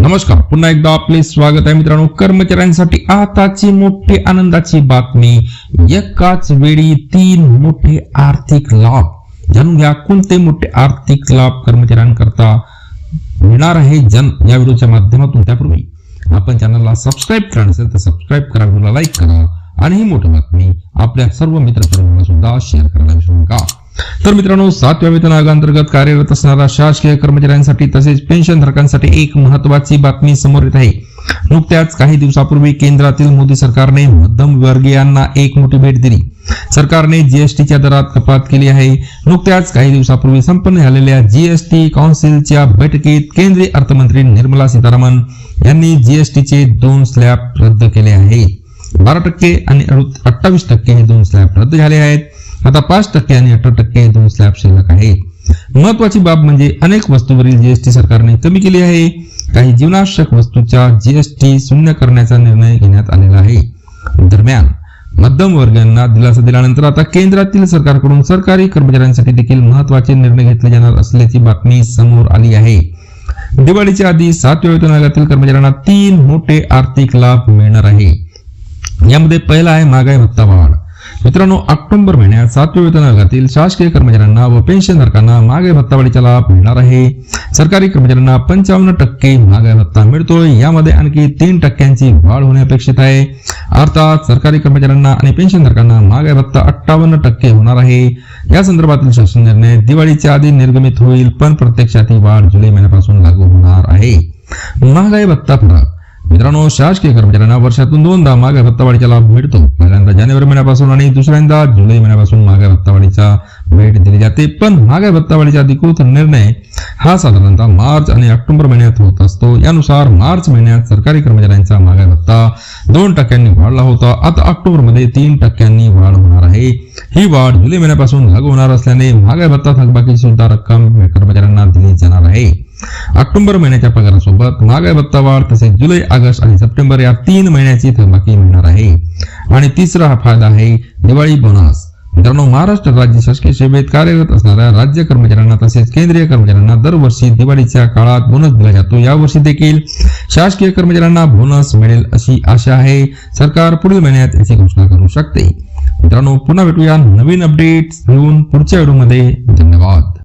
नमस्कार पुन्हा एकदा आपले स्वागत आहे मित्रांनो. कर्मचाऱ्यांसाठी आताची मोठी आनंदाची बातमी. एकाच वेळी तीन मोठे आर्थिक लाभ. जाणून घ्या कोणते मोठे आर्थिक लाभ कर्मचाऱ्यांकरता मिळणार आहे जन या व्हिडिओच्या माध्यमातून. त्यापूर्वी आपण चॅनलला सबस्क्राईब करा नसेल तर सबस्क्राईब करा व्हिडिओला लाईक करा आणि ही मोठी बातमी आपल्या सर्व मित्रपरिवाराला सुद्धा शेअर करायला विसरू नका. तर मित्रांनो सातव्या वेतन कार्यरत असणाऱ्या शासकीय कर्मचाऱ्यांसाठी तसेच पेन्शनधारकांसाठी एक महत्वाची बातमी समोर येत आहे. नुकत्याच काही दिवसापूर्वी केंद्रातील मोदी सरकारने मध्यम वर्गीयांना एक मोठी भेट दिली. सरकारने जीएसटीच्या दरात कपात केली आहे. नुकत्याच काही दिवसापूर्वी संपन्न झालेल्या जीएसटी काउन्सिलच्या बैठकीत केंद्रीय अर्थमंत्री निर्मला सीतारामन यांनी जीएसटीचे दोन स्लॅब रद्द केले आहेत. बारा टक्के आणि अठ्ठावीस टक्के हे दोन स्लॅब रद्द झाले आहेत. आता पाच टक्के आणि अठरा टक्के दोन स्लॅब शिल्लक आहेत महत्वाची बाब म्हणजे अनेक वस्तूवरील जीएसटी सरकारने कमी केली आहे. काही जीवनावश्यक वस्तूच्या जीएसटी शून्य करण्याचा निर्णय घेण्यात आलेला आहे. दरम्यान मध्यम वर्गांना दिलासा दिल्यानंतर आता केंद्रातील सरकारकडून सरकारी कर्मचाऱ्यांसाठी देखील महत्त्वाचे निर्णय घेतले जाणार असल्याची बातमी समोर आली आहे. दिवाळीच्या आधी सातव्या वेतन आयोगातील कर्मचाऱ्यांना तीन मोठे आर्थिक लाभ मिळणार आहे. यामध्ये पहिला आहे महागाई भत्ता वाढ. मित्रांनो ऑक्टोबर महिन्यात सातव्या वेतन आयोगातील शासकीय कर्मचाऱ्यांना व पेन्शनधारकांना महागाई भत्ता वाढीचा लाभ मिळणार आहे. सरकारी कर्मचाऱ्यांना पंचावन्न टक्के महागाई भत्ता मिळतोय. यामध्ये आणखी तीन टक्क्यांची वाढ होणे अपेक्षित आहे. अर्थात सरकारी कर्मचाऱ्यांना आणि पेन्शनधारकांना महागाई भत्ता अठ्ठावन्न टक्के होणार आहे. या संदर्भातील शासन निर्णय दिवाळीच्या आधी निर्गमित होईल पण प्रत्यक्षात ही वाढ जुलै महिन्यापासून लागू होणार आहे. महागाई भत्ता फरक मित्रांनो शासकीय कर्मचाऱ्यांना वर्षातून दोनदा मागे भत्ता वाढीचा लाभ मिळतो. पहिल्यांदा जानेवारी महिन्यापासून आणि दुसऱ्यांदा जुलै महिन्यापासून मागे भत्तावाढीचा भेट दिली जाते. पण मागे भत्तावाडीचा अधिकृत निर्णय हा साधारणतः मार्च आणि ऑक्टोबर महिन्यात होत असतो. यानुसार मार्च महिन्यात सरकारी कर्मचाऱ्यांचा मागे भत्ता दोन टक्क्यांनी वाढला होता. आता ऑक्टोबरमध्ये तीन टक्क्यांनी वाढ आहे. ही वाढ जुलै महिन्यापासून लागू होणार असल्याने महागाई भत्ता थकबाकी सुद्धा रक्कम कर्मचाऱ्यांना दिली जाणार आहे. ऑक्टोबर महिन्याच्या पगारासोबत महागाई भत्ता वाढ तसेच जुलै ऑगस्ट आणि सप्टेंबर या तीन महिन्याची थकबाकी मिळणार आहे. आणि तिसरा हा फायदा आहे दिवाळी बोनस मित्रांनो महाराष्ट्र राज्य शासकीय सेवेत कार्यरत असणाऱ्या राज्य कर्मचाऱ्यांना तसेच केंद्रीय कर्मचाऱ्यांना दरवर्षी दिवाळीच्या काळात बोनस दिला जातो. यावर्षी देखील शासकीय कर्मचाऱ्यांना बोनस मिळेल अशी आशा आहे. सरकार पुढील महिन्यात याची घोषणा करू शकते. मित्रांनो पुन्हा भेटूया नवीन अपडेट्स घेऊन पुढच्या व्हिडिओमध्ये धन्यवाद